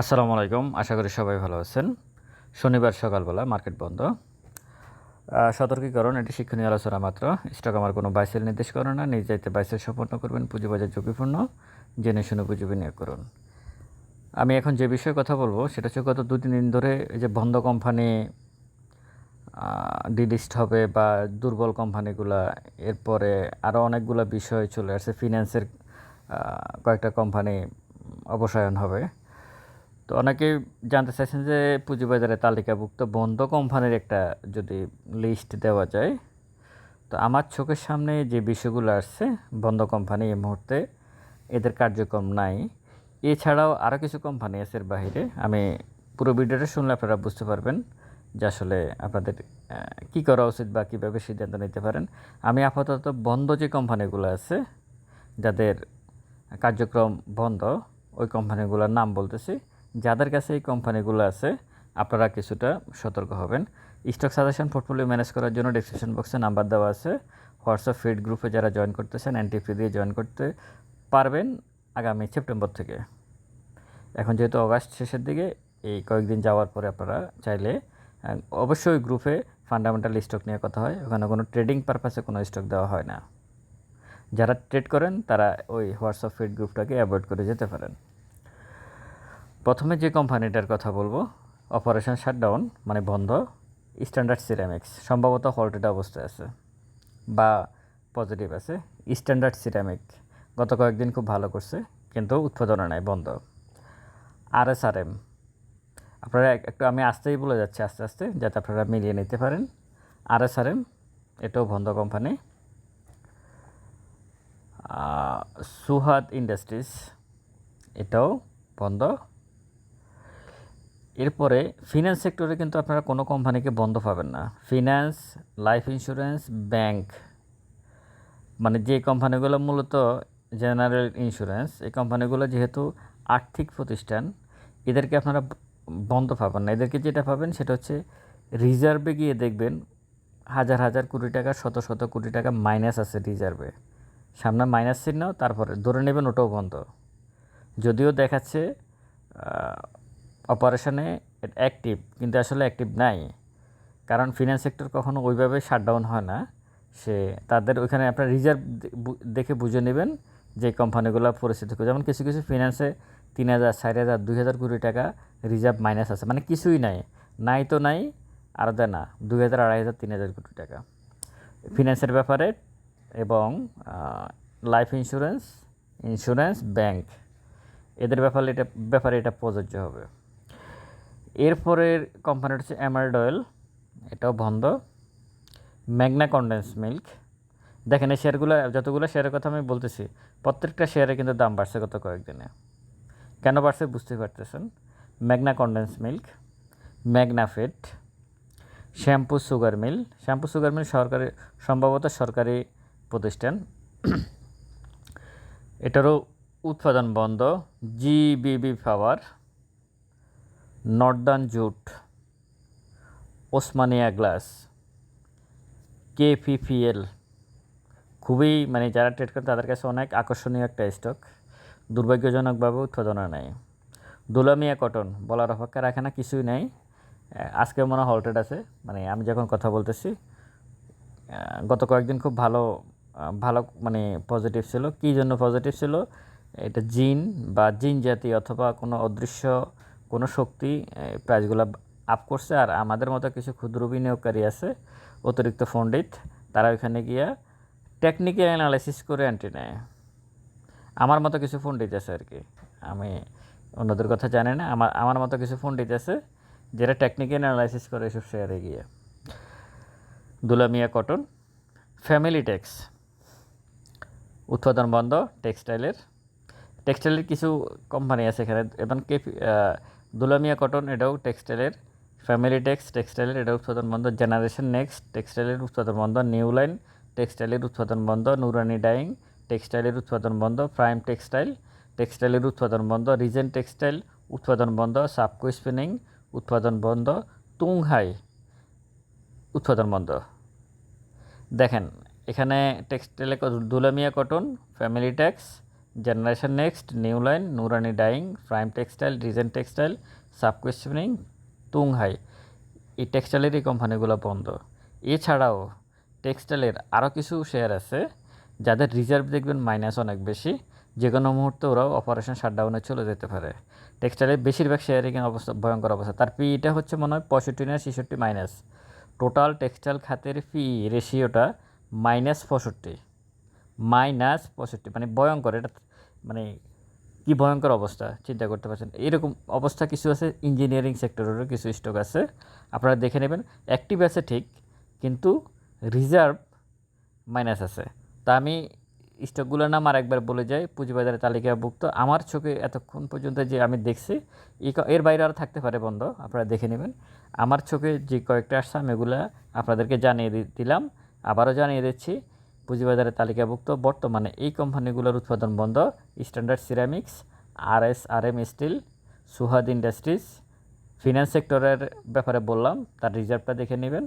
আসসালামু আলাইকুম। আশা করি সবাই ভালো আছেন। শনিবার সকালবেলা মার্কেট বন্ধ। সতর্কীকরণ, এটি শিক্ষণীয় আলোচনা মাত্র। স্টক আমার কোনো বাইসেল নির্দেশ করে না। নিজ দায়িত্বে বাইসেল সম্পন্ন করবেন, পুঁজিবাজার ঝুঁকিপূর্ণ। জেনে শুনে পুঁজি বিনিয়োগ করুন। আমি এখন যে বিষয়ে কথা বলব, সেটা হচ্ছে গত দু তিন দিন ধরে এই যে বন্ধ কোম্পানি ডিলিস্ট হবে বা দুর্বল কোম্পানিগুলা, এরপরে আরও অনেকগুলো বিষয় চলে আসছে। ফিন্যান্সের কয়েকটা কোম্পানি অবসায়ন হবে। তো অনেকে জানতে চাইছেন যে পুঁজিবাজারে তালিকাভুক্ত বন্ধ কোম্পানির একটা যদি লিস্ট দেওয়া যায়, তো আমার চোখের সামনে যে বিষয়গুলো আসছে, বন্ধ কোম্পানি এই মুহূর্তে এদের কার্যক্রম নাই। এছাড়াও আরও কিছু কোম্পানি আছে এর বাইরে আমি পুরো ভিডিওটা শুনলে আপনারা বুঝতে পারবেন যে আসলে আপনাদের কী করা উচিত বা কীভাবে সিদ্ধান্ত নিতে পারেন। আমি আপাতত বন্ধ যে কোম্পানিগুলো আছে, যাদের কার্যক্রম বন্ধ, ওই কোম্পানিগুলোর নাম বলতেছি। যাদের কাছে এই কোম্পানিগুলো আছে, আপনারা কিছুটা সতর্ক হবেন। স্টক সাজেশন পোর্টফোলিও ম্যানেজ করার জন্য ডিসক্রিপশন বক্সে নাম্বার দেওয়া আছে। হোয়াটসঅ্যাপ ফিড গ্রুপে যারা জয়েন করতেছেন এনটি ফি দিয়ে জয়েন করতে পারবেন আগামী সেপ্টেম্বর থেকে। এখন যেহেতু অগাস্ট শেষের দিকে, এই কয়েকদিন যাওয়ার পরে আপনারা চাইলে অবশ্যই গ্রুপে ফান্ডামেন্টাল স্টক নিয়ে কথা হয়। ওখানে কোনো ট্রেডিং পারপাসে কোনো স্টক দেওয়া হয় না। যারা ট্রেড করেন, তারা ওই হোয়াটসঅ্যাপ ফিড গ্রুপটাকে অ্যাভয়েড করে যেতে পারেন। প্রথমে যে কোম্পানিটার কথা বলব অপারেশন শাটডাউন মানে বন্ধ স্ট্যান্ডার্ড সিরামিক্স সম্ভবত হল্টেড অবস্থায় আছে, বা পজিটিভ আছে স্ট্যান্ডার্ড সিরামিক গত কয়েকদিন খুব ভালো করছে, কিন্তু উৎপাদনে নাই, বন্ধ। আর এস আর এম আপনারা একটু আমি আস্তেই বলে যাচ্ছি, আস্তে আস্তে, যাতে আপনারা মিলিয়ে নিতে পারেন। আর এস আর এম এটাও বন্ধ কোম্পানি সুহাদ ইন্ডাস্ট্রিজ এটাও বন্ধ। এরপরে ফিনান্স সেক্টরে কিন্তু আপনারা কোনো কোম্পানিকে বন্ধ পাবেন না। ফিনান্স লাইফ ইন্স্যুরেন্স ব্যাংক মানে যে কোম্পানিগুলো মূলত জেনারেল ইন্স্যুরেন্স এই কোম্পানিগুলো যেহেতু আর্থিক প্রতিষ্ঠান, এদেরকে আপনারা বন্ধ পাবেন না। এদেরকে যেটা পাবেন সেটা হচ্ছে রিজার্ভে গিয়ে দেখবেন হাজার হাজার কোটি টাকা, শত শত কোটি টাকা মাইনাস আছে রিজার্ভে সামনে মাইনাস চিহ্ন, তারপরে ধরে নেবেন ওটাও বন্ধ। যদিও দেখাচ্ছে অপারেশনে অ্যাক্টিভ কিন্তু আসলে অ্যাক্টিভ নাই। কারণ ফিনান্স সেক্টর কখনো ওইভাবে শাটডাউন হয় না। সে, তাদের ওইখানে আপনার রিজার্ভ দেখে বুঝে নেবেন যে কোম্পানিগুলো পরিস্থিতি যেমন কিছু কিছু ফিনান্সে তিন হাজার, চার হাজার, দুই হাজার কোটি টাকা রিজার্ভ মাইনাস আছে। মানে কিছুই নাই। নাই তো নাই, আর দেয় না। দুই হাজার, আড়াই হাজার, তিন হাজার কোটি টাকা। ফিনান্সের ব্যাপারে এবং লাইফ ইন্স্যুরেন্স ইন্স্যুরেন্স ব্যাংক এদের ব্যাপারে এটা ব্যাপারে এটা প্রযোজ্য হবে। এরপরের কোম্পানিটা হচ্ছে এমার্ড অয়েল এটাও বন্ধ। ম্যাগনা কন্ডেন্স মিল্ক দেখেন এই শেয়ারগুলো যতগুলো শেয়ারের কথা আমি বলতেছি, প্রত্যেকটা শেয়ারে কিন্তু দাম বাড়ছে গত কয়েকদিনে। কেন বাড়ছে বুঝতে পারতেছেন? Magna condense milk Magna fat Shyampur sugar mill Shyampur sugar mill সরকারি, সম্ভবত সরকারি প্রতিষ্ঠান। এটারও উৎপাদন বন্ধ GBB power northern jute, Osmania glass, KPPL. খুবই মানে যারা ট্রেড করে তাদের কাছে অনেক আকর্ষণীয় একটা স্টক দুর্ভাগ্যজনকভাবে উৎপাদনে নেই। দুলামিয়া কটন বলার অপেক্ষা রাখে না, কিছুই নেই। আজকে মনে হয় হল্টেড আছে। মানে আমি যখন কথা বলতেছি গত কয়েকদিন খুব ভালো ভালো মানে পজিটিভ ছিল। কী জন্য পজিটিভ ছিল? এটা জিন বা জিন জাতি অথবা কোনো অদৃশ্য কোনো শক্তি প্রাইসগুলো আপ করছে আর আমাদের মতো কিছু ক্ষুদ্র বিনিয়োগকারী আছে, অতিরিক্ত পণ্ডিত তারা ওইখানে গিয়া টেকনিক্যাল অ্যানালাইসিস করে এন্ট্রি নেয়। আমার মতো কিছু পণ্ডিত আছে আর কি। আমি অন্যদের কথা জানি না, আমার আমার মতো কিছু পণ্ডিত আছে যারা টেকনিক্যাল অ্যানালাইসিস করে এসব শেয়ারে গিয়ে। দুলামিয়া কটন ফ্যামিলি ট্যাক্স উৎপাদন বন্ধ টেক্সটাইলের টেক্সটাইলের কিছু কোম্পানি আছে এখানে এবং কে দুলামিয়া কটন, এটাও টেক্সটাইলের ফ্যামিলি টেক্স টেক্সটাইলের এটা উৎপাদন বন্ধ জেনারেশন নেক্সট টেক্সটাইলের উৎপাদন বন্ধ নিউ লাইন টেক্সটাইলের উৎপাদন বন্ধ নুরানি ডাইং টেক্সটাইলের উৎপাদন বন্ধ প্রাইম টেক্সটাইল টেক্সটাইলের উৎপাদন বন্ধ রিজেন্ট টেক্সটাইল উৎপাদন বন্ধ সাবকো স্পিনিং উৎপাদন বন্ধ তুংহাই উৎপাদন বন্ধ দেখেন, এখানে টেক্সটাইলে Dulamia cotton family Tex generation next new line Nurani dyeing prime textile Regent textile সাবকুইশনিং Tunghai এই টেক্সটাইলের এই কোম্পানিগুলো বন্ধ। এছাড়াও টেক্সটাইলের আরও কিছু শেয়ার আছে, যাদের রিজার্ভ দেখবেন মাইনাস অনেক বেশি। যে কোনো মুহূর্তে ওরাও অপারেশন শাটডাউনে চলে যেতে পারে। টেক্সটাইলের বেশিরভাগ শেয়ারই কিন্তু অবস্থা, ভয়ঙ্কর অবস্থা। তার পিইটা হচ্ছে মনে হয় পঁয়ষট্টি না ছেষট্টি মাইনাস টোটাল টেক্সটাইল খাতের পি রেশিওটা মাইনাস পঁয়ষট্টি। মাইনাস পঁয়ষট্টি মানে ভয়ঙ্কর। এটা মানে কি ভয়ঙ্কর অবস্থা, চিন্তা করতে পারছেন? এরকম অবস্থা কিছু আছে ইঞ্জিনিয়ারিং সেক্টরেরও কিছু স্টক আছে। আপনারা দেখে নেবেন অ্যাক্টিভ আছে ঠিক, কিন্তু রিজার্ভ মাইনাস আছে। তা আমি স্টকগুলোর নাম আরেকবার বলে যাই, পুঁজিবাজারের তালিকাভুক্ত। আমার চোখে এতক্ষণ পর্যন্ত যে আমি দেখছি এর বাইরে আর থাকতে পারে বন্ধ, আপনারা দেখে নেবেন। আমার চোখে যে কয়েকটা আসছে আমি এগুলা আপনাদেরকে জানিয়ে দিলাম। আবারও জানিয়ে দিচ্ছি পুঁজিবাজারের তালিকাভুক্ত বর্তমানে এই কোম্পানিগুলোর উৎপাদন বন্ধ। Standard ceramics R S R M steel, Suhad industries, finance সেক্টরের ব্যাপারে বললাম, তার রিজার্ভটা দেখে নেবেন।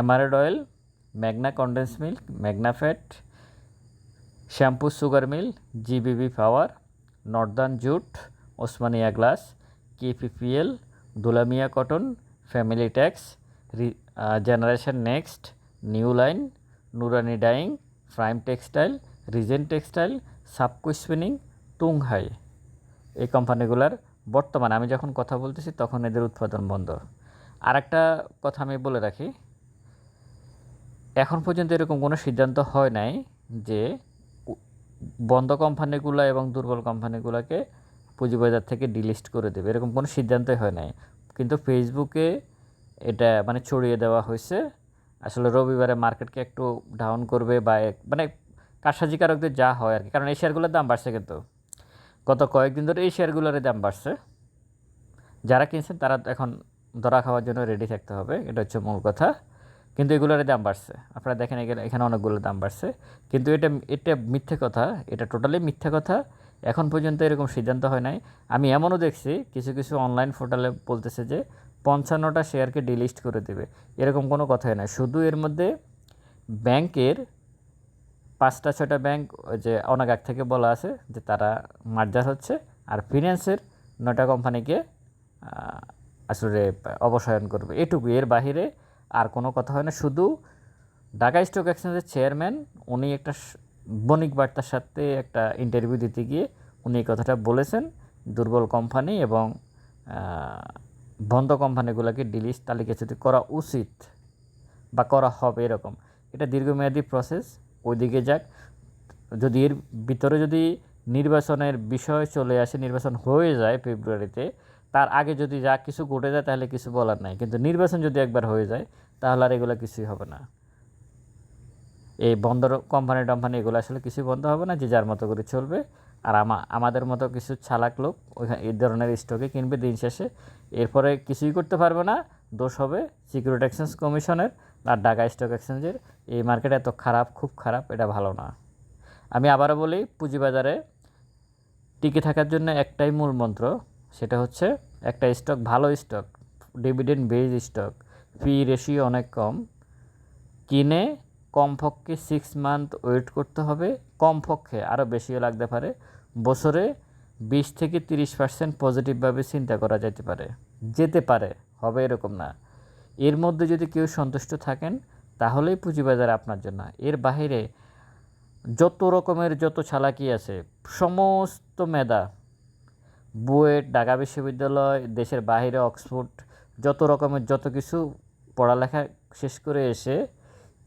Emerald oil, Magna condense milk Magna fat, Shyampur sugar mill, GBB power, northern jute, Osmania glass, KPPL, Dulamia cotton, family tax generation next, new line, Noorani dyeing prime textile regent textile সাবকু spinning Tunghai এই কোম্পানিগুলোর বর্তমানে, আমি যখন কথা বলতেছি তখন এদের উৎপাদন বন্ধ। আর একটা কথা আমি বলে রাখি, এখন পর্যন্ত এরকম কোনো সিদ্ধান্ত হয় নাই যে বন্ধ কোম্পানিগুলো এবং দুর্বল কোম্পানিগুলোকে পুঁজিবাজার থেকে ডিলিস্ট করে দেবে। এরকম কোনো সিদ্ধান্তই হয় নাই। কিন্তু ফেসবুকে এটা মানে ছড়িয়ে দেওয়া হয়েছে। আসলে রবিবারে মার্কেটকে একটু ডাউন করবে বা মানে কারসাজিকারকদের যা হয় আর কি কারণ এই শেয়ারগুলোর দাম বাড়ছে কিন্তু। গত কয়েকদিন ধরে এই শেয়ারগুলোর দাম বাড়ছে। যারা কিনছেন তারা এখন ধরা খাওয়ার জন্য রেডি থাকতে হবে, এটা হচ্ছে মূল কথা। কিন্তু এগুলোর দাম বাড়ছে। আপনারা দেখেন এখানে অনেকগুলো দাম বাড়ছে। কিন্তু এটা এটা মিথ্যে কথা, এটা টোটালি মিথ্যে কথা। এখন পর্যন্ত এরকম সিদ্ধান্ত হয় নাই। আমি এমনও দেখছি, কিছু কিছু অনলাইন পোর্টালে বলতেছে যে পঞ্চান্নটা শেয়ারকে ডিলিস্ট করে দেবে। এরকম কোনো কথাই না শুধু এর মধ্যে ব্যাংকের পাঁচটা, ছয়টা ব্যাংক ওই যে অনেক আগ থেকে বলা আছে যে তারা মার্জার হচ্ছে আর ফিন্যান্সের নয়টা কোম্পানিকে আসলে অবসায়ন করবে। এটুকু। এর বাহিরে আর কোনো কথা হয় না। শুধু ঢাকা স্টক এক্সচেঞ্জের চেয়ারম্যান, উনি একটা বণিক বার্তার সাথে একটা ইন্টারভিউ দিতে গিয়ে উনি এই কথাটা বলেছেন। দুর্বল কোম্পানি এবং বন্ধ কোম্পানিগুলোকে ডিলিস্ট তালিকাচ্যুত করা উচিত বা করা হবে এরকম। এটা দীর্ঘমেয়াদী প্রসেস, ওইদিকে যাক। যদি এর ভিতরে যদি নির্বাচনের বিষয় চলে আসে, নির্বাচন হয়ে যায় ফেব্রুয়ারিতে, তার আগে যদি যা কিছু ঘটে যায় তাহলে কিছু বলার নাই। কিন্তু নির্বাচন যদি একবার হয়ে যায়, তাহলে আর এগুলো কিছুই হবে না। এই বন্ধ কোম্পানি টম্পানি এগুলো আসলে কিছুই বন্ধ হবে না, যে যার মতো করে চলবে। আর আমা, আমাদের মতো কিছু চালাক লোক ওইখানে এই ধরনের স্টকে কিনবে দিন শেষে। এরপরে কিছুই করতে পারবে না, দোষ হবে সিকিউরিটি এক্সচেঞ্জ কমিশনের আর ঢাকা স্টক এক্সচেঞ্জের এই মার্কেট এত খারাপ, খুব খারাপ, এটা ভালো না। আমি আবারও বলি, পুঁজিবাজারে টিকে থাকার জন্য একটাই মূল মন্ত্র, সেটা হচ্ছে একটা স্টক ভালো stock dividend base stock P ratio অনেক কম, কিনে কমপক্ষে সিক্স মান্থ ওয়েট করতে হবে। কমপক্ষে আরও বেশিও লাগতে পারে। বছরে বিশ থেকে তিরিশ পার্সেন্ট পজিটিভভাবে চিন্তা করা যেতে পারে। যেতে পারে, হবে এরকম না। এর মধ্যে যদি কেউ সন্তুষ্ট থাকেন, তাহলেই পুঁজিবাজার আপনার জন্য। এর বাইরে যত রকমের যত চালাকি আছে, সমস্ত মেধা, বুয়েট, ঢাকা বিশ্ববিদ্যালয়, দেশের বাইরে, অক্সফোর্ড, যত রকমের যত কিছু পড়ালেখা শেষ করে এসে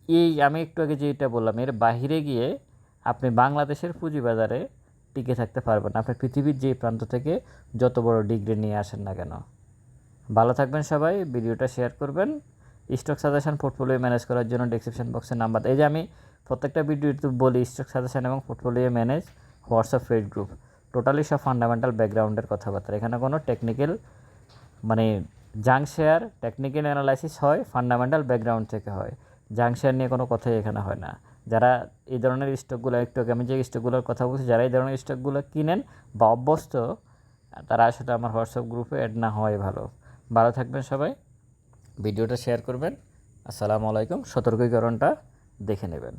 এই আমি একটু আগে যেটা বললাম, এর বাইরে গিয়ে আপনি বাংলাদেশের পুঁজিবাজারে টিকে থাকতে পারবেন। আপনি পৃথিবীর যে প্রান্ত থেকে যত বড় ডিগ্রি নিয়ে আসেন না কেন। ভালো থাকবেন সবাই, ভিডিওটা শেয়ার করবেন। স্টক সাজেশন পোর্টফোলিও ম্যানেজ করার জন্য ডিসক্রিপশন বক্সে নাম্বার এই যে আমি প্রত্যেকটা ভিডিওতে বলি স্টক সাজেশন এবং পোর্টফোলিও ম্যানেজ হোয়াটসঅ্যাপ ফেড গ্রুপ টোটালি সব ফান্ডামেন্টাল ব্যাকগ্রাউন্ডের কথাবার্তা। এখানে কোনো টেকনিক্যাল মানে জাং শেয়ার টেকনিক্যাল অ্যানালাইসিস হয় ফান্ডামেন্টাল ব্যাকগ্রাউন্ড থেকে হয়। জাং শেয়ার নিয়ে কোনো কথাই এখানে হয় না। যারা এই ধরনের স্টকগুলো, একটু আমি যে স্টকগুলোর কথা বলছি, যারা এই ধরনের স্টকগুলো কিনেন বা অভ্যস্ত, তারা আসলে আমার হোয়াটসঅ্যাপ গ্রুপে অ্যাড না হওয়াই ভালো। ভালো থাকবেন সবাই, ভিডিওটা শেয়ার করবেন। আসসালামু আলাইকুম, সতর্কীকরণটা দেখে নেবেন।